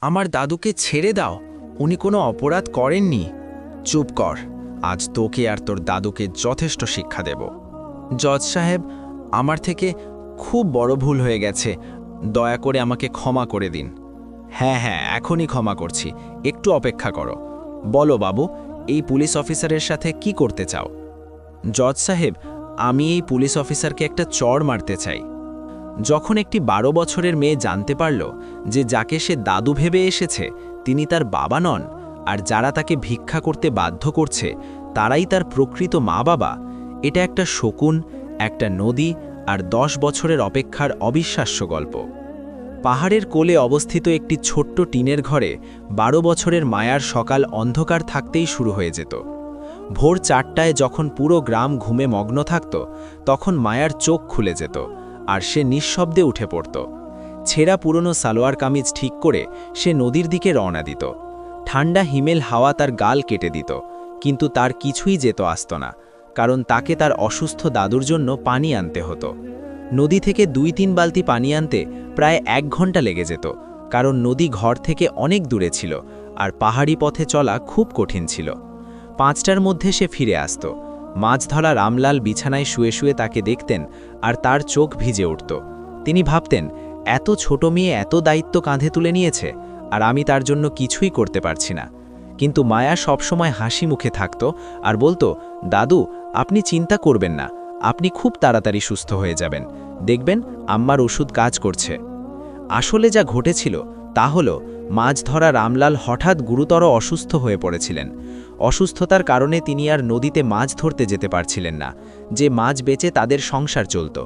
আমার দাদুকে ছেড়ে দাও। উনি কোনো অপরাধ করেননি। চুপ কর, আজ তোকে আর তোর দাদুকে যথেষ্ট শিক্ষা দেব। জজ সাহেব, আমার থেকে খুব বড় ভুল হয়ে গেছে। দয়া করে আমাকে ক্ষমা করে দিন। হ্যাঁ হ্যাঁ এখনই ক্ষমা করছি। একটু অপেক্ষা করো। বলো বাবু, এই পুলিশ অফিসারের সাথে কি করতে চাও? জজ সাহেব, আমি এই পুলিশ অফিসারকে একটা চড় মারতে চাই। যখন একটি বারো বছরের মেয়ে জানতে পারল যে যাকে সে দাদু ভেবে এসেছে, তিনি তার বাবা নন, আর যারা তাকে ভিক্ষা করতে বাধ্য করছে, তারাই তার প্রকৃত মা বাবা এটা একটা শকুন, একটা নদী, আর দশ বছরের অপেক্ষার অবিশ্বাস্য গল্প। পাহাড়ের কোলে অবস্থিত একটি ছোট্ট টিনের ঘরে বারো বছরের মায়ার সকাল অন্ধকার থাকতেই শুরু হয়ে যেত। ভোর চারটায় যখন পুরো গ্রাম ঘুমে মগ্ন থাকত, তখন মায়ার চোখ খুলে যেত আর সে নিঃশব্দে উঠে পড়ত। ছেঁড়া পুরনো সালোয়ার কামিজ ঠিক করে সে নদীর দিকে রওনা দিত। ঠান্ডা হিমেল হাওয়া তার গাল কেটে দিত, কিন্তু তার কিছুই যেত আসত না, কারণ তাকে তার অসুস্থ দাদুর জন্য পানি আনতে হতো। নদী থেকে দুই তিন বালতি পানি আনতে প্রায় এক ঘণ্টা লেগে যেত, কারণ নদী ঘর থেকে অনেক দূরে ছিল আর পাহাড়ি পথে চলা খুব কঠিন ছিল। পাঁচটার মধ্যে সে ফিরে আসত মাছ ধরা রামলাল বিছানায় শুয়ে শুয়ে তাকে দেখতেন আর তার চোখ ভিজে উঠত। তিনি ভাবতেন, এত ছোট মেয়ে এত দায়িত্ব কাঁধে তুলে নিয়েছে আর আমি তার জন্য কিছুই করতে পারছি না। কিন্তু মায়া সবসময় হাসি মুখে থাকত আর বলতো, দাদু, আপনি চিন্তা করবেন না, আপনি খুব তাড়াতাড়ি সুস্থ হয়ে যাবেন। দেখবেন, আম্মার ওষুধ কাজ করছে। আসলে যা ঘটেছিল তা হল মাছ ধরা রামলাল হঠাৎ গুরুতর অসুস্থ হয়ে পড়েছিলেন। অসুস্থতার কারণে তিনি আর নদীতে মাছ ধরতে যেতে পারছিলেন না। যে মাছ বেচে তাদের সংসার চলত।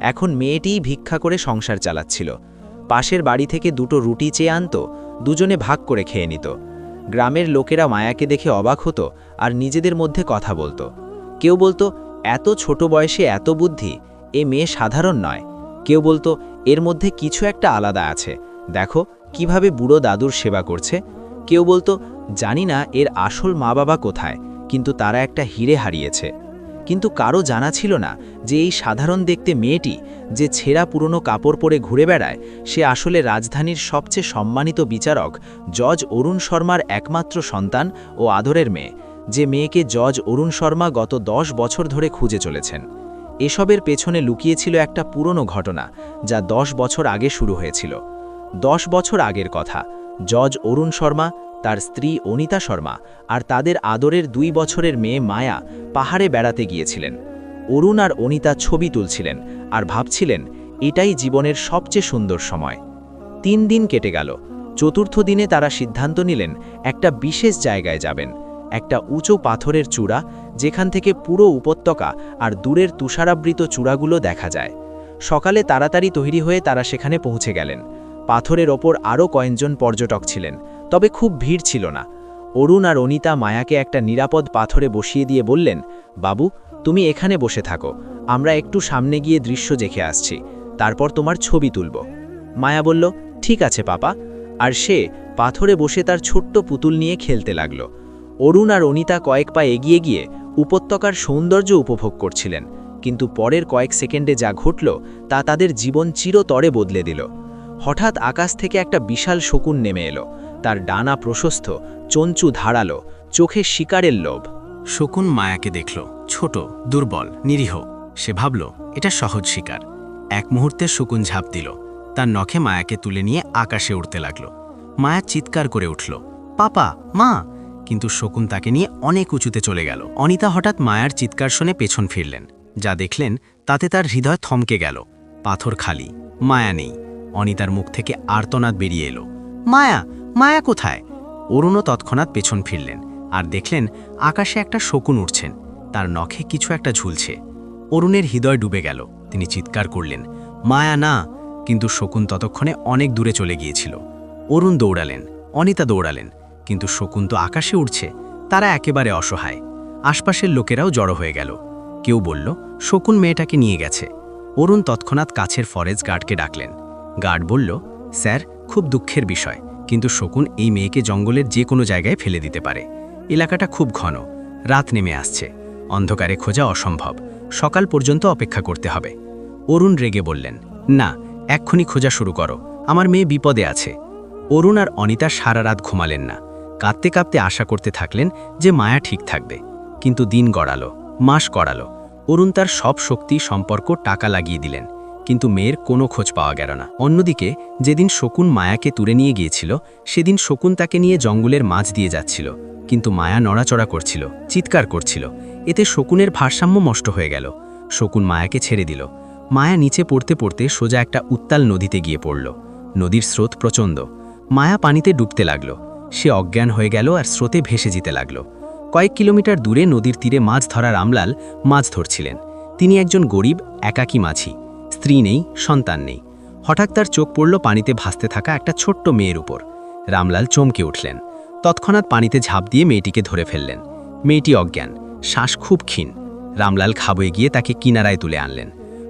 এখন মেয়েটিই ভিক্ষা করে সংসার চালাচ্ছিল। পাশের বাড়ি থেকে দুটো রুটি চেয়ে আনত, দুজনে ভাগ করে খেয়ে নিত। গ্রামের লোকেরা মায়াকে দেখে অবাক হতো আর নিজেদের মধ্যে কথা বলতো। কেউ বলতো, এত ছোট বয়সে এত বুদ্ধি, এ মেয়ে সাধারণ নয়। কেউ বলতো, এর মধ্যে কিছু একটা আলাদা আছে। দেখো, কীভাবে বুড়ো দাদুর সেবা করছে। কেউ বলতো জানি না এর আসল মা বাবা কোথায়, কিন্তু তারা একটা হিরে হারিয়েছে। কিন্তু কারও জানা ছিল না যে এই সাধারণ দেখতে মেয়েটি যে ছেঁড়া পুরনো কাপড় পরে ঘুরে বেড়ায়, সে আসলে রাজধানীর সবচেয়ে সম্মানিত বিচারক জজ অরুণ শর্মার একমাত্র সন্তান ও আদরের মেয়ে, যে মেয়েকে জজ অরুণ শর্মা গত দশ বছর ধরে খুঁজে চলেছেন। এসবের পেছনে লুকিয়েছিল একটা পুরনো ঘটনা, যা দশ বছর আগে শুরু হয়েছিল। দশ বছর আগের কথা, জজ অরুণ শর্মা তার স্ত্রী অনিতা শর্মা আর তাদের আদরের দুই বছরের মেয়ে মায়া পাহাড়ে বেড়াতে গিয়েছিলেন। অরুণ আর অনিতা ছবি তুলছিলেন আর ভাবছিলেন, এটাই জীবনের সবচেয়ে সুন্দর সময়। তিন দিন কেটে গেল। চতুর্থ দিনে তারা সিদ্ধান্ত নিলেন, একটা বিশেষ জায়গায় যাবেন। একটা উঁচু পাথরের চূড়া, যেখান থেকে পুরো উপত্যকা আর দূরের তুষারাবৃত চূড়াগুলো দেখা যায়। সকালে তাড়াতাড়ি তৈরি হয়ে তারা সেখানে পৌঁছে গেলেন। পাথরের ওপর আরও কয়েকজন পর্যটক ছিলেন। তবে খুব ভিড় ছিল না। অরুণ আর অনিতা মায়াকে একটা নিরাপদ পাথরে বসিয়ে দিয়ে বললেন, বাবু, তুমি এখানে বসে থাকো। আমরা একটু সামনে গিয়ে দৃশ্য দেখে আসছি। তারপর তোমার ছবি তুলব। মায়া বলল, ঠিক আছে পাপা। আর সে পাথরে বসে তার ছোট্ট পুতুল নিয়ে খেলতে লাগল। অরুণ আর অনিতা কয়েক পা এগিয়ে গিয়ে উপত্যকার সৌন্দর্য উপভোগ করছিলেন। কিন্তু পরের কয়েক সেকেন্ডে যা ঘটল, তা তাদের জীবন চিরতরে বদলে দিল। হঠাৎ আকাশ থেকে একটা বিশাল শকুন নেমে এলো। তার ডানা প্রশস্ত, চঞ্চু ধারালো, চোখে শিকারের লোভ। শকুন মায়াকে দেখল, ছোট, দুর্বল, নিরীহ। সে ভাবল, এটা সহজ শিকার। এক মুহূর্তে শকুন ঝাঁপ দিল। তার নখে মায়াকে তুলে নিয়ে আকাশে উঠতে লাগল। মায়া চিৎকার করে উঠল, পাপা, মা! কিন্তু শকুন তাকে নিয়ে অনেক উঁচুতে চলে গেল। অনিতা হঠাৎ মায়ার চিৎকার শুনে পেছন ফিরলেন। যা দেখলেন, তাতে তার হৃদয় থমকে গেল। পাথর খালি, মায়া নেই। অনিতার মুখ থেকে আর্তনাদ বেরিয়ে এলো। মায়া মায়া কোথায়? অরুণও তৎক্ষণাৎ পেছন ফিরলেন আর দেখলেন আকাশে একটা শকুন উঠছেন। তার নখে কিছু একটা ঝুলছে। অরুণের হৃদয় ডুবে গেল। তিনি চিৎকার করলেন, মায়া না! কিন্তু শকুন ততক্ষণে অনেক দূরে চলে গিয়েছিল। অরুণ দৌড়ালেন, অনিতা দৌড়ালেন, কিন্তু শকুন তো আকাশে উঠছে। তারা একেবারে অসহায়। আশপাশের লোকেরাও জড়ো হয়ে গেল। কেউ বলল, শকুন মেয়েটাকে নিয়ে গেছে। অরুণ তৎক্ষণাৎ কাছের ফরেস্ট গার্ডকে ডাকলেন। গার্ড বলল, স্যার, খুব দুঃখের বিষয়। কিন্তু শকুন এই মেয়েকে জঙ্গলের যে কোনো জায়গায় ফেলে দিতে পারে। এলাকাটা খুব ঘন। রাত নেমে আসছে। অন্ধকারে খোঁজা অসম্ভব। সকাল পর্যন্ত অপেক্ষা করতে হবে। অরুণ রেগে বললেন, না, এক্ষুনি খোঁজা শুরু করো। আমার মেয়ে বিপদে আছে। অরুণ আর অনিতা সারা রাত ঘুমালেন না। কাঁদতে কাঁপতে আশা করতে থাকলেন যে মায়া ঠিক থাকবে। কিন্তু দিন গড়ালো, মাস গড়ালো। অরুণ তার সব শক্তি, সম্পর্ক, টাকা লাগিয়ে দিলেন। কিন্তু মেয়ের কোনো খোঁজ পাওয়া গেল না। অন্যদিকে, যেদিন শকুন মায়াকে তুলে নিয়ে গিয়েছিল, সেদিন শকুন তাকে নিয়ে জঙ্গলের মাছ দিয়ে যাচ্ছিল। কিন্তু মায়া নড়াচড়া করছিল, চিৎকার করছিল। এতে শকুনের ভারসাম্য নষ্ট হয়ে গেল। শকুন মায়াকে ছেড়ে দিল। মায়া নিচে পড়তে পড়তে সোজা একটা উত্তাল নদীতে গিয়ে পড়ল। নদীর স্রোত প্রচণ্ড। মায়া পানিতে ডুবতে লাগল। সে অজ্ঞান হয়ে গেল আর স্রোতে ভেসে যেতে লাগল। কয়েক কিলোমিটার দূরে নদীর তীরে মাছ ধরা রামলাল মাছ ধরছিলেন। তিনি একজন গরিব, একাকী মাঝি। স্ত্রী নেই, সন্তান নেই। হঠাৎ তার চোখ পড়ল পানিতে ভাসতে থাকা একটা ছোট্ট মেয়ের উপর। রামলাল চমকে উঠলেন। তৎক্ষণাৎ পানিতে ঝাঁপ দিয়ে মেয়েটিকে ধরে ফেললেন। মেয়েটি অজ্ঞান, শ্বাস খুব ক্ষীণ। রামলাল খাবয়ে গিয়ে তাকে কিনারায় তুলে আনলেন।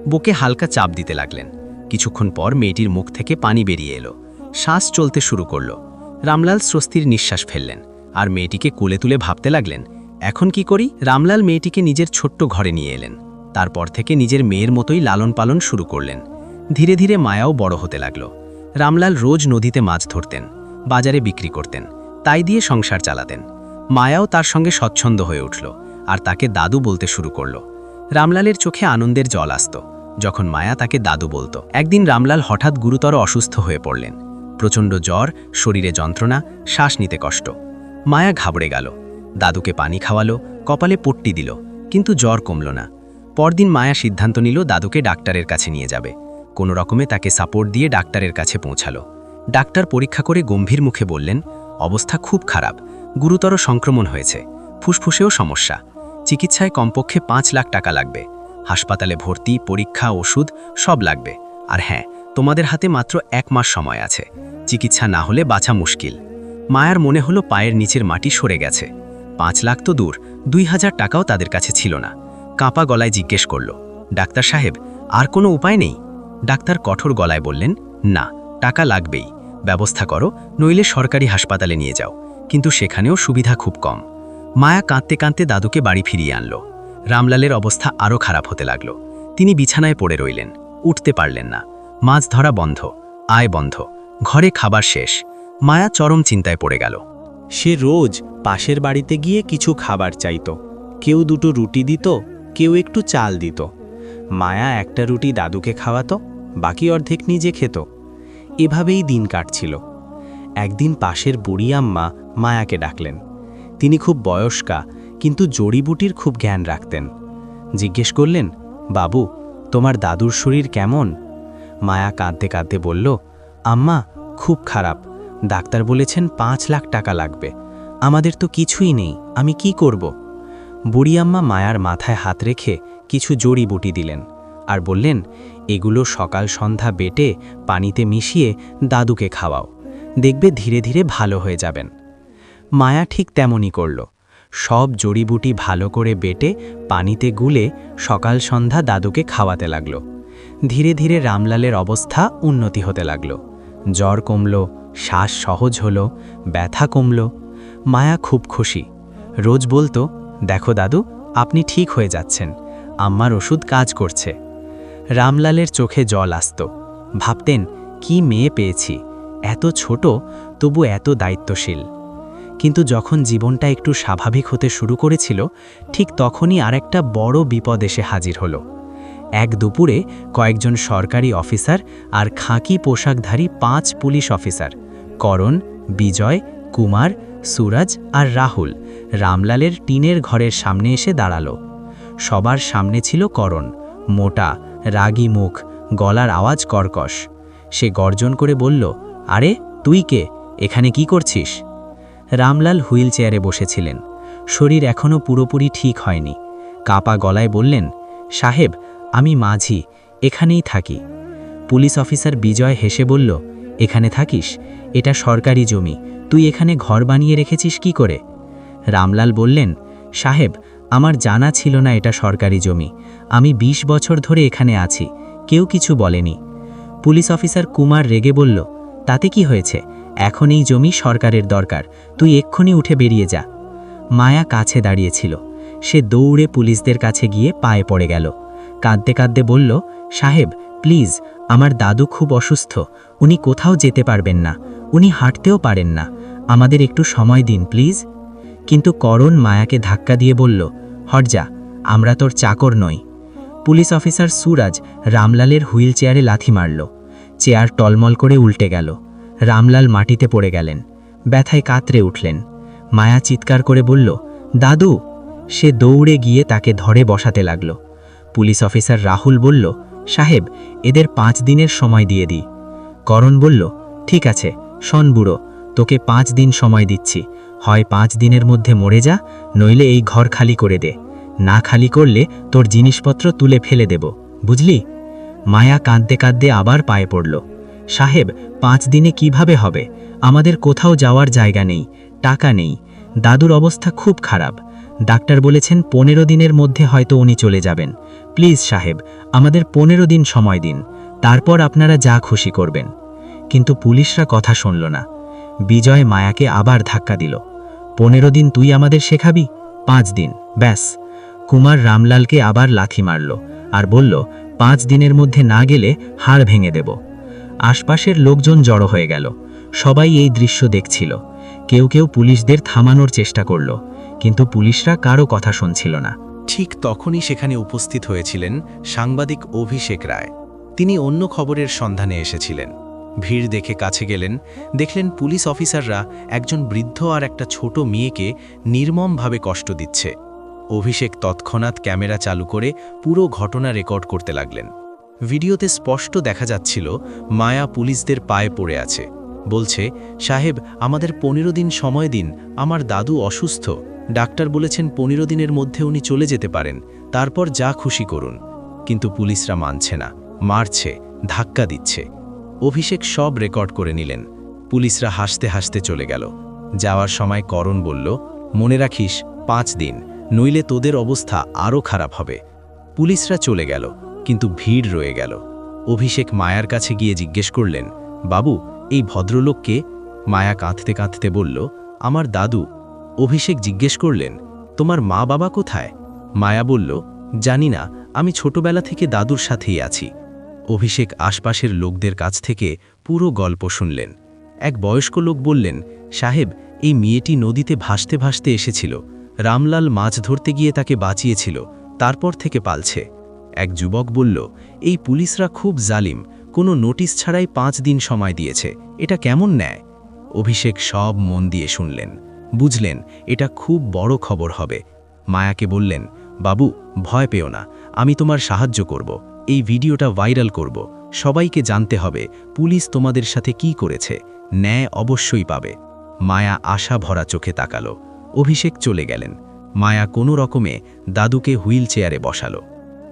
বুকে হালকা চাপ দিতে লাগলেন। কিছুক্ষণ পর মেয়েটির মুখ থেকে পানি বেরিয়ে এলো। শ্বাস চলতে শুরু করল। রামলাল স্বস্তির নিঃশ্বাস ফেললেন। আর মেয়েটিকে কোলে তুলে ভাবতে লাগলেন, এখন কি করি? রামলাল মেয়েটিকে নিজের ছোট্ট ঘরে নিয়ে এলেন। তারপর থেকে নিজের মেয়ের মতোই লালন পালন শুরু করলেন। ধীরে ধীরে মায়াও বড় হতে লাগল। রামলাল রোজ নদীতে মাছ ধরতেন, বাজারে বিক্রি করতেন, তাই দিয়ে সংসার চালাতেন। মায়াও তার সঙ্গে স্বচ্ছন্দ হয়ে উঠল আর তাকে দাদু বলতে শুরু করল। রামলালের চোখে আনন্দের জল আসত যখন মায়া তাকে দাদু বলতো। একদিন রামলাল হঠাৎ গুরুতর অসুস্থ হয়ে পড়লেন। প্রচণ্ড জ্বর, শরীরে যন্ত্রণা, শ্বাস নিতে কষ্ট। মায়া ঘাবড়ে গেল। দাদুকে পানি খাওয়ালো, কপালে পট্টি দিল, কিন্তু জ্বর কমল না। পরদিন মায়া সিদ্ধান্ত নিল দাদুকে ডাক্তারের কাছে নিয়ে যাবে। কোনো রকমে তাকে সাপোর্ট দিয়ে ডাক্তারের কাছে পৌঁছালো। ডাক্তার পরীক্ষা করে গম্ভীর মুখে বললেন, অবস্থা খুব খারাপ। গুরুতর সংক্রমণ হয়েছে। ফুসফুসেও সমস্যা। চিকিৎসায় কমপক্ষে পাঁচ লাখ টাকা লাগবে। হাসপাতালে ভর্তি, পরীক্ষা, ওষুধ সব লাগবে। আর হ্যাঁ তোমাদের হাতে মাত্র এক মাস সময় আছে। চিকিৎসা না হলে বাঁচা মুশকিল। মায়ার মনে হলো পায়ের নিচের মাটি সরে গেছে। পাঁচ লাখ তো দূর, দুই হাজার টাকাও তাদের কাছে ছিল না। কাঁপা গলায় জিজ্ঞেস করল, ডাক্তার সাহেব, আর কোনো উপায় নেই? ডাক্তার কঠোর গলায় বললেন, না, টাকা লাগবেই। ব্যবস্থা করো, নইলে সরকারি হাসপাতালে নিয়ে যাও। কিন্তু সেখানেও সুবিধা খুব কম। মায়া কাঁদতে কাঁদতে দাদুকে বাড়ি ফিরিয়ে আনলো। রামলালের অবস্থা আরও খারাপ হতে লাগল। তিনি বিছানায় পড়ে রইলেন। উঠতে পারলেন না। মাছ ধরা বন্ধ, আয় বন্ধ, ঘরে খাবার শেষ। মায়া চরম চিন্তায় পড়ে গেল। সে রোজ পাশের বাড়িতে গিয়ে কিছু খাবার চাইত। কেউ দুটো রুটি দিত কেউ একটু চাল দিত। মায়া একটা রুটি দাদুকে খাওয়াতো, বাকি অর্ধেক নিজে খেত। এভাবেই দিন কাটছিল। একদিন পাশের বুড়ি আম্মা মায়াকে ডাকলেন। তিনি খুব বয়স্কা, কিন্তু জড়িবুটির খুব জ্ঞান রাখতেন। জিজ্ঞেস করলেন, বাবু, তোমার দাদুর শরীর কেমন? মায়া কাঁদতে কাঁদতে বলল, আম্মা, খুব খারাপ। ডাক্তার বলেছেন পাঁচ লাখ টাকা লাগবে। আমাদের তো কিছুই নেই, আমি কি করব? বুড়িয়াম্মা মায়ার মাথায় হাত রেখে কিছু জড়িবুটি দিলেন আর বললেন, এগুলো সকাল সন্ধ্যা বেটে পানিতে মিশিয়ে দাদুকে খাওয়াও। দেখবে ধীরে ধীরে ভালো হয়ে যাবেন। মায়া ঠিক তেমনই করল। সব জড়িবুটি ভালো করে বেটে পানিতে গুলে সকাল সন্ধ্যা দাদুকে খাওয়াতে লাগল। ধীরে ধীরে রামলালের অবস্থা উন্নতি হতে লাগল। জ্বর কমল, শ্বাস সহজ হল, ব্যথা কমল। মায়া খুব খুশি। রোজ বলতো দেখো দাদু, আপনি ঠিক হয়ে যাচ্ছেন। আম্মার ওষুধ কাজ করছে। রামলালের চোখে জল আসত। ভাবতেন, কি মেয়ে পেয়েছি। এত ছোট, তবু এত দায়িত্বশীল। কিন্তু যখন জীবনটা একটু স্বাভাবিক হতে শুরু করেছিল, ঠিক তখনই আরেকটা বড় বিপদ এসে হাজির হলো। এক দুপুরে কয়েকজন সরকারি অফিসার আর খাঁকি পোশাকধারী পাঁচ পুলিশ অফিসার, করণ, বিজয়, কুমার সুরাজ আর রাহুল রামলালের টিনের ঘরের সামনে এসে দাঁড়াল। সবার সামনে ছিল করণ, মোটা, রাগী মুখ, গলার আওয়াজ কর্কশ। সে গর্জন করে বলল, আরে, তুই কে? এখানে কি করছিস? রামলাল হুইল চেয়ারে বসেছিলেন। শরীর এখনও পুরোপুরি ঠিক হয়নি। কাপা গলায় বললেন, সাহেব, আমি মাঝি, এখানেই থাকি। পুলিশ অফিসার বিজয় হেসে বলল, এখানে থাকিস? এটা সরকারি জমি তুই এখানে ঘর বানিয়ে রেখেছিস কি করে? রামলাল বললেন, সাহেব, আমার জানা ছিল না এটা সরকারি জমি। আমি ২০ বছর ধরে এখানে আছি, কেউ কিছু বলেনি। পুলিশ অফিসার কুমার রেগে বলল, তাতে কি হয়েছে? এখন এই জমি সরকারের দরকার, তুই এক্ষুনি উঠে বেরিয়ে যা। মায়া কাছে দাঁড়িয়েছিল। সে দৌড়ে পুলিশদের কাছে গিয়ে পায়ে পড়ে গেল। কাঁদতে কাঁদতে বলল, সাহেব, প্লিজ, আমার দাদু খুব অসুস্থ, উনি কোথাও যেতে পারবেন না, উনি হাঁটতেও পারেন না। আমাদের একটু সময় দিন, প্লিজ। কিন্তু করণ মায়াকে ধাক্কা দিয়ে বলল হরজা আমরা তোর চাকর নই। পুলিশ অফিসার সুরাজ রামলালের হুইল চেয়ারে লাথি মারল। চেয়ার টলমল করে উল্টে গেল। রামলাল মাটিতে পড়ে গেলেন। ব্যথায় কাতরে উঠলেন। মায়া চিৎকার করে বলল, দাদু! সে দৌড়ে গিয়ে তাকে ধরে বসাতে লাগল। পুলিশ অফিসার রাহুল বলল, সাহেব, এদের পাঁচ দিনের সময় দিয়ে দিই। করণ বলল, ঠিক আছে, শন বুড়ো তোকে পাঁচ দিন সময় দিচ্ছি। হয় পাঁচ দিনের মধ্যে মরে যা, নইলে এই ঘর খালি করে দে। না খালি করলে তোর জিনিসপত্র তুলে ফেলে দেব, বুঝলি? মায়া কাঁদতে কাঁদতে আবার পায়ে পড়ল। সাহেব, পাঁচ দিনে কীভাবে হবে? আমাদের কোথাও যাওয়ার জায়গা নেই, টাকা নেই। দাদুর অবস্থা খুব খারাপ। ডাক্তার বলেছেন পনেরো দিনের মধ্যে হয়তো উনি চলে যাবেন। প্লিজ সাহেব, আমাদের পনেরো দিন সময় দিন। তারপর আপনারা যা খুশি করবেন। কিন্তু পুলিশরা কথা শুনল না। বিজয় মায়াকে আবার ধাক্কা দিল। পনেরো দিন তুই আমাদের শেখাবি? পাঁচ দিন। ব্যাস। কুমার রামলালকে আবার লাথি মারল আর বলল, পাঁচ দিনের মধ্যে না গেলে হাড় ভেঙে দেব। আশপাশের লোকজন জড়ো হয়ে গেল। সবাই এই দৃশ্য দেখছিল। কেউ কেউ পুলিশদের থামানোর চেষ্টা করল, কিন্তু পুলিশরা কারও কথা শুনছিল না। ঠিক তখনই সেখানে উপস্থিত হয়েছিলেন সাংবাদিক অভিষেক রায়। তিনি অন্য খবরের সন্ধানে এসেছিলেন। ভিড় দেখে কাছে গেলেন, দেখলেন পুলিশ অফিসাররা একজন বৃদ্ধ আর একটা ছোট মেয়েকে নির্মমভাবে কষ্ট দিচ্ছে। অভিষেক তৎক্ষণাৎ ক্যামেরা চালু করে পুরো ঘটনা রেকর্ড করতে লাগলেন। ভিডিওতে স্পষ্ট দেখা যাচ্ছিল, মায়া পুলিশদের পায়ে পড়ে আছে। বলছে, সাহেব, আমাদের পনেরো দিন সময় দিন, আমার দাদু অসুস্থ। ডাক্তার বলেছেন পনেরো দিনের মধ্যে উনি চলে যেতে পারেন, তারপর যা খুশি করুন। কিন্তু পুলিশরা মানছে না, মারছে, ধাক্কা দিচ্ছে। অভিষেক সব রেকর্ড করে নিলেন। পুলিশরা হাসতে হাসতে চলে গেল। যাওয়ার সময় করণ বলল, মনে রাখিস, পাঁচ দিন, নইলে তোদের অবস্থা আরও খারাপ হবে। পুলিশরা চলে গেল, কিন্তু ভিড় রয়ে গেল। অভিষেক মায়ার কাছে গিয়ে জিজ্ঞেস করলেন, বাবু, এই ভদ্রলোককে মায়া কাঁদতে কাঁদতে বলল, আমার দাদু। অভিষেক জিজ্ঞেস করলেন, তোমার মা বাবা কোথায়? মায়া বলল, জানি না, আমি ছোটবেলা থেকে দাদুর সাথেই আছি। অভিষেক আশপাশের লোকদের কাছ থেকে পুরো গল্প শুনলেন। এক বয়স্ক লোক বললেন, সাহেব, এই মেয়েটি নদীতে ভাসতে ভাসতে এসেছিল। রামলাল মাছ ধরতে গিয়ে তাকে বাঁচিয়েছিল, তারপর থেকে পালছে। এক যুবক বলল, এই পুলিশরা খুব জালিম, কোনো নোটিশ ছাড়াই পাঁচ দিন সময় দিয়েছে, এটা কেমন নেয় অভিষেক সব মন দিয়ে শুনলেন। বুঝলেন, এটা খুব বড় খবর হবে। মায়াকে বললেন, বাবু, ভয় পেও না, আমি তোমার সাহায্য করব। এই ভিডিওটা ভাইরাল করব। সবাইকে জানতে হবে পুলিশ তোমাদের সাথে কি করেছে। ন্যায় অবশ্যই পাবে। মায়া আশা ভরা চোখে তাকালো। অভিষেক চলে গেলেন। মায়া কোনো রকমে দাদুকে হুইল চেয়ারে বসালো।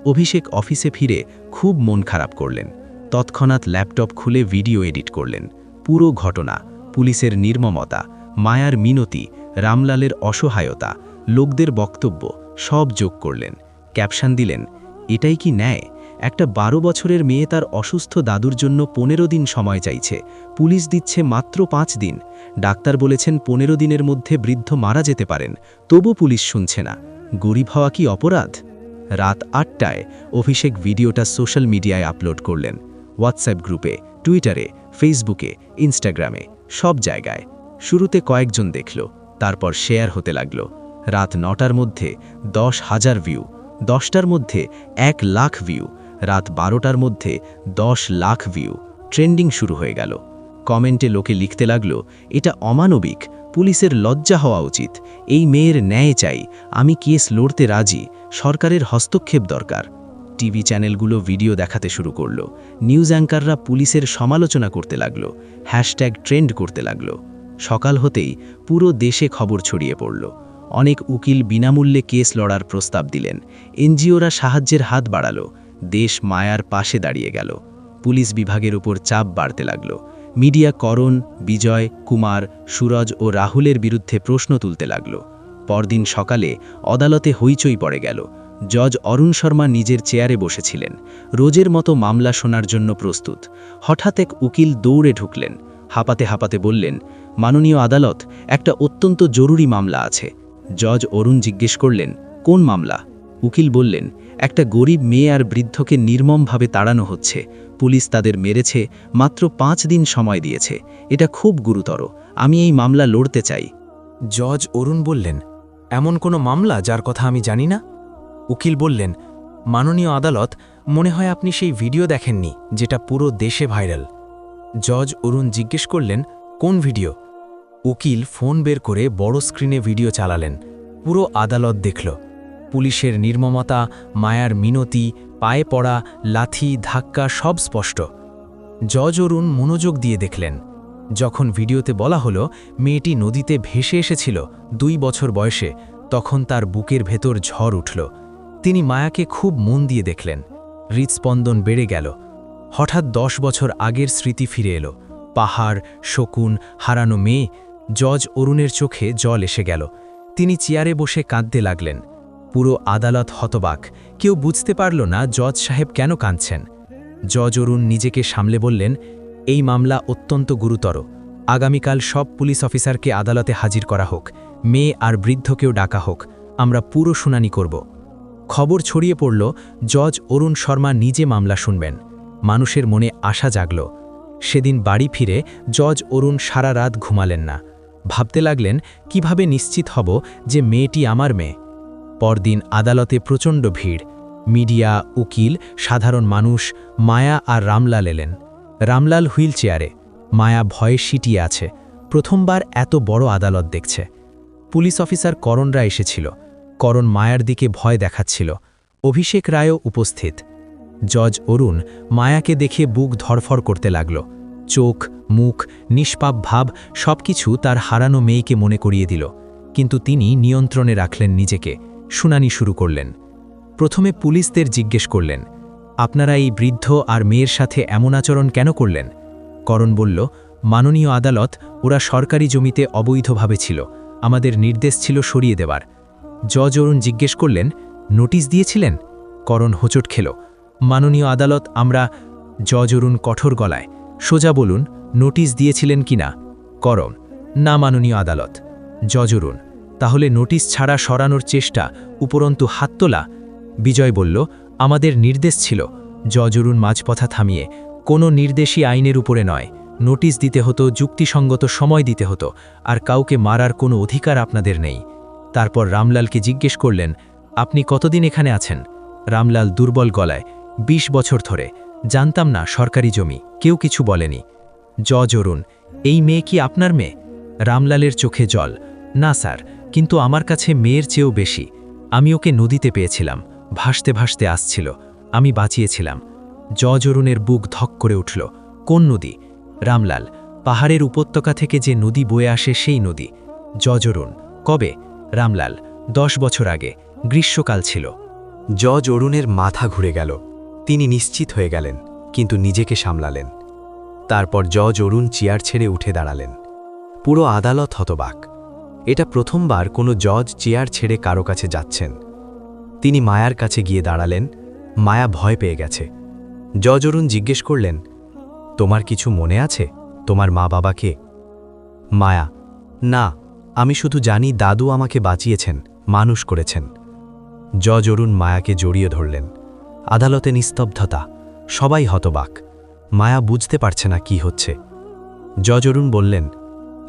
অভিষেক অফিসে ফিরে খুব মন খারাপ করলেন। তৎক্ষণাৎ ল্যাপটপ খুলে ভিডিও এডিট করলেন। পুরো ঘটনা, পুলিশের নির্মমতা, মায়ার মিনতি, রামলালের অসহায়তা, লোকদের বক্তব্য সব যোগ করলেন। ক্যাপশন দিলেন, এটাই কি ন্যায়? একটা বারো বছরের মেয়ে তার অসুস্থ দাদুর জন্য পনেরো দিন সময় চাইছে। পুলিশ দিচ্ছে মাত্র পাঁচ দিন। ডাক্তার বলেছেন পনেরো দিনের মধ্যে বৃদ্ধ মারা যেতে পারেন। তবু পুলিশ শুনছে না। গরিব হওয়া কি অপরাধ? রাত আটটায় অভিষেক ভিডিওটা সোশ্যাল মিডিয়ায় আপলোড করলেন। হোয়াটসঅ্যাপ গ্রুপে, টুইটারে, ফেসবুকে, ইনস্টাগ্রামে, সব জায়গায়। শুরুতে কয়েকজন দেখল, তারপর শেয়ার হতে লাগল। রাত নটার মধ্যে দশ হাজার ভিউ, দশটার মধ্যে এক লাখ ভিউ। রাত বারোটার মধ্যে দশ লাখ ভিউ। ট্রেন্ডিং শুরু হয়ে গেল। কমেন্টে লোকে লিখতে লাগল, এটা অমানবিক, পুলিশের লজ্জা হওয়া উচিত। এই মেয়ের ন্যায় চাই, আমি কেস লড়তে রাজি, সরকারের হস্তক্ষেপ দরকার। টিভি চ্যানেলগুলো ভিডিও দেখাতে শুরু করল। নিউজ অ্যাঙ্কাররা পুলিশের সমালোচনা করতে লাগল, হ্যাশট্যাগ ট্রেন্ড করতে লাগল। সকাল হতেই পুরো দেশে খবর ছড়িয়ে পড়ল। অনেক উকিল বিনামূল্যে কেস লড়ার প্রস্তাব দিলেন। এনজিওরা সাহায্যের হাত বাড়ালো। দেশ মায়ার পাশে দাঁড়িয়ে গেল। পুলিশ বিভাগের উপর চাপ বাড়তে লাগল। মিডিয়া করণ, বিজয়, কুমার, সুরজ ও রাহুলের বিরুদ্ধে প্রশ্ন তুলতে লাগল। পরদিন সকালে আদালতে হইচই পড়ে গেল। জজ অরুণ শর্মা নিজের চেয়ারে বসেছিলেন। রোজের মতো মামলা শোনার জন্য প্রস্তুত। হঠাৎ এক উকিল দৌড়ে ঢুকলেন। হাঁপাতে হাঁপাতে বললেন, মাননীয় আদালত, একটা অত্যন্ত জরুরি মামলা আছে। জজ অরুণ জিজ্ঞেস করলেন, কোন মামলা? উকিল বললেন একটা গরিব মেয়ে আর বৃদ্ধকে নির্মমভাবে তাড়ানো হচ্ছে। পুলিশ তাদের মেরেছে, মাত্র পাঁচ দিন সময় দিয়েছে। এটা খুব গুরুতর। আমি এই মামলা লড়তে চাই। জজ অরুণ বললেন, এমন কোনো মামলা যার কথা আমি জানি না? উকিল বললেন, মাননীয় আদালত, মনে হয় আপনি সেই ভিডিও দেখেননি যেটা পুরো দেশে ভাইরাল। জজ অরুণ জিজ্ঞেস করলেন, কোন ভিডিও? উকিল ফোন বের করে বড় স্ক্রিনে ভিডিও চালালেন। পুরো আদালত দেখল। পুলিশের নির্মমতা, মায়ার মিনতি, পায়ে পড়া, লাথি, ধাক্কা সব স্পষ্ট। জজ অরুণ মনোযোগ দিয়ে দেখলেন। যখন ভিডিওতে বলা হলো, মেয়েটি নদীতে ভেসে এসেছিল দুই বছর বয়সে, তখন তার বুকের ভেতর ঝড় উঠল। তিনি মায়াকে খুব মন দিয়ে দেখলেন। হৃৎস্পন্দন বেড়ে গেল। হঠাৎ দশ বছর আগের স্মৃতি ফিরে এলো। পাহাড়, শকুন, হারানো মেয়ে, জজ অরুণের চোখে জল এসে গেল। তিনি চেয়ারে বসে কাঁদতে লাগলেন। পুরো আদালত হতবাক। কেউ বুঝতে পারল না জজ সাহেব কেন কাঁদছেন। জজ অরুণ নিজেকে সামলে বললেন, এই মামলা অত্যন্ত গুরুতর। আগামীকাল সব পুলিশ অফিসারকে আদালতে হাজির করা হোক। মেয়ে আর বৃদ্ধকেও ডাকা হোক। আমরা পুরো শুনানি করব। খবর ছড়িয়ে পড়ল, জজ অরুণ শর্মা নিজে মামলা শুনবেন। মানুষের মনে আশা জাগল। সেদিন বাড়ি ফিরে জজ অরুণ সারা রাত ঘুমালেন না। ভাবতে লাগলেন, কীভাবে নিশ্চিত হব যে মেয়েটি আমার মেয়ে? পরদিন আদালতে প্রচণ্ড ভিড়। মিডিয়া, উকিল, সাধারণ মানুষ, মায়া আর রামলাল এলেন। রামলাল হুইল চেয়ারে মায়া ভয়ে সিটিয়ে আছে। প্রথমবার এত বড় আদালত দেখছে। পুলিশ অফিসার করণরা এসেছিল। করণ মায়ার দিকে ভয় দেখাচ্ছিল। অভিষেক রায়ও উপস্থিত। জজ অরুণ মায়াকে দেখে বুক ধরফর করতে লাগল। চোখ, মুখ, নিষ্পাপ ভাব সবকিছু তার হারানো মেয়েকে মনে করিয়ে দিল। কিন্তু তিনি নিয়ন্ত্রণে রাখলেন নিজেকে। শুনানি শুরু করলেন। প্রথমে পুলিশদের জিজ্ঞেস করলেন, আপনারা এই বৃদ্ধ আর মেয়ের সাথে এমন আচরণ কেন করলেন? করণ বলল, মাননীয় আদালত, ওরা সরকারি জমিতে অবৈধভাবে ছিল। আমাদের নির্দেশ ছিল সরিয়ে দেবার। জজ অরুণ জিজ্ঞেস করলেন, নোটিশ দিয়েছিলেন? করণ হোঁচট খেল, মাননীয় আদালত, আমরা জজ অরুণ কঠোর গলায়, সোজা বলুন, নোটিশ দিয়েছিলেন কিনা করণ, না মাননীয় আদালত। জজ অরুণ তাহলে নোটিশ ছাড়া সরানোর চেষ্টা উপরন্তু হাত তোলা। বিজয় বলল, আমাদের নির্দেশ ছিল জজরুন মাঝপথা থামিয়ে। কোনো নির্দেশই আইনের উপরে নয়। নোটিশ দিতে হতো, যুক্তিসঙ্গত সময় দিতে হতো, আর কাউকে মারার কোনো অধিকার আপনাদের নেই। তারপর রামলালকে জিজ্ঞেস করলেন, আপনি কতদিন এখানে আছেন? রামলাল দুর্বল গলায় ২০ বছর ধরে। জানতাম না, সরকারি জমি, কেউ কিছু বলেনি। জজ অরুণ এই মেয়ে কি আপনার মেয়ে? রামলালের চোখে জল, না, স্যার কিন্তু আমার কাছে মেয়ের চেয়েও বেশি। আমি ওকে নদীতে পেয়েছিলাম, ভাসতে ভাসতে আসছিল। আমি বাঁচিয়েছিলাম। জজ অরুণের বুক ধক করে উঠল। কোন নদী? রামলাল, পাহাড়ের উপত্যকা থেকে যে নদী বয়ে আসে সেই নদী। জজ অরুণ কবে? রামলাল, দশ বছর আগে, গ্রীষ্মকাল ছিল। জজ অরুণের মাথা ঘুরে গেল। তিনি নিশ্চিত হয়ে গেলেন, কিন্তু নিজেকে সামলালেন। তারপর জজ অরুণ চেয়ার ছেড়ে উঠে দাঁড়ালেন। পুরো আদালত হতবাক। এটা প্রথমবার কোনো জজ চেয়ার ছেড়ে কারও কাছে যাচ্ছেন। তিনি মায়ার কাছে গিয়ে দাঁড়ালেন, মায়া ভয় পেয়ে গেছে। জজ অরুণ জিজ্ঞেস করলেন, তোমার কিছু মনে আছে? তোমার মা বাবাকে মায়া, না, আমি শুধু জানি দাদু আমাকে বাঁচিয়েছেন, মানুষ করেছেন। জজ অরুণ মায়াকে জড়িয়ে ধরলেন। আদালতে নিস্তব্ধতা, সবাই হতবাক। মায়া বুঝতে পারছে না কি হচ্ছে। জজ অরুণ বললেন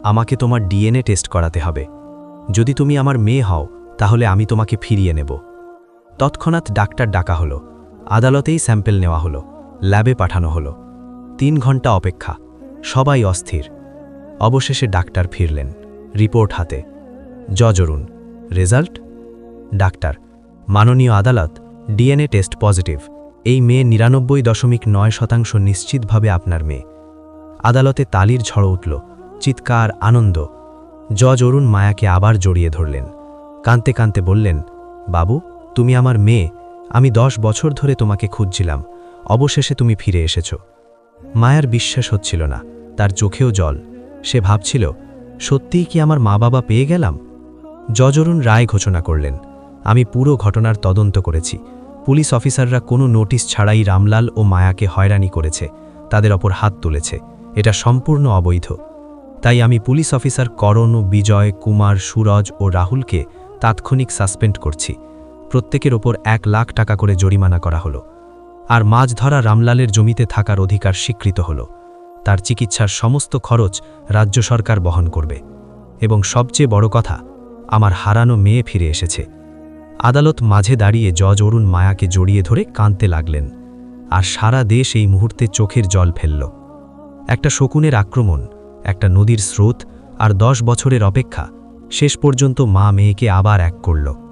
আমাকে তোমার ডিএনএ টেস্ট করাতে হবে। যদি তুমি আমার মেয়ে হও, তাহলে আমি তোমাকে ফিরিয়ে নেব। তৎক্ষণাৎ ডাক্তার ডাকা হলো। আদালতেই স্যাম্পেল নেওয়া হলো। ল্যাবে পাঠানো হলো। তিন ঘণ্টা অপেক্ষা। সবাই অস্থির। অবশেষে ডাক্তার ফিরলেন। রিপোর্ট হাতে। জজ অরুণ রেজাল্ট? ডাক্তার। মাননীয় আদালত, ডিএনএ টেস্ট পজিটিভ। এই মেয়ে নিরানব্বই দশমিক নয় শতাংশ নিশ্চিতভাবে আপনার মেয়ে। আদালতে তালির ঝড় উঠল। চিৎকার, আনন্দ। জজ অরুণ মায়াকে আবার জড়িয়ে ধরলেন। কাঁদতে কাঁদতে বললেন, বাবু, তুমি আমার মেয়ে। আমি দশ বছর ধরে তোমাকে খুঁজছিলাম। অবশেষে তুমি ফিরে এসেছ। মায়ার বিশ্বাস হচ্ছিল না। তার চোখেও জল। সে ভাবছিল, সত্যিই কি আমার মা বাবা পেয়ে গেলাম? জজরুন রায় ঘোষণা করলেন, আমি পুরো ঘটনার তদন্ত করেছি। পুলিশ অফিসাররা কোনো নোটিশ ছাড়াই রামলাল ও মায়াকে হয়রানি করেছে। তাদের ওপর হাত তুলেছে। এটা সম্পূর্ণ অবৈধ। তাই আমি পুলিশ অফিসার করণ, বিজয়, কুমার, সুরজ ও রাহুলকে তাৎক্ষণিক সাসপেন্ড করছি। প্রত্যেকের ওপর এক লাখ টাকা করে জরিমানা করা হলো। আর মাছ ধরা রামলালের জমিতে থাকার অধিকার স্বীকৃত হল। তার চিকিৎসার সমস্ত খরচ রাজ্য সরকার বহন করবে। এবং সবচেয়ে বড় কথা, আমার হারানো মেয়ে ফিরে এসেছে। আদালত মাঝে দাঁড়িয়ে জজ অরুণ মায়াকে জড়িয়ে ধরে কাঁদতে লাগলেন। আর সারা দেশ এই মুহূর্তে চোখের জল ফেলল। একটা শকুনের আক্রমণ একটা নদীর স্রোত আর দশ বছরের অপেক্ষা। শেষ পর্যন্ত মা মেয়েকে আবার এক করল।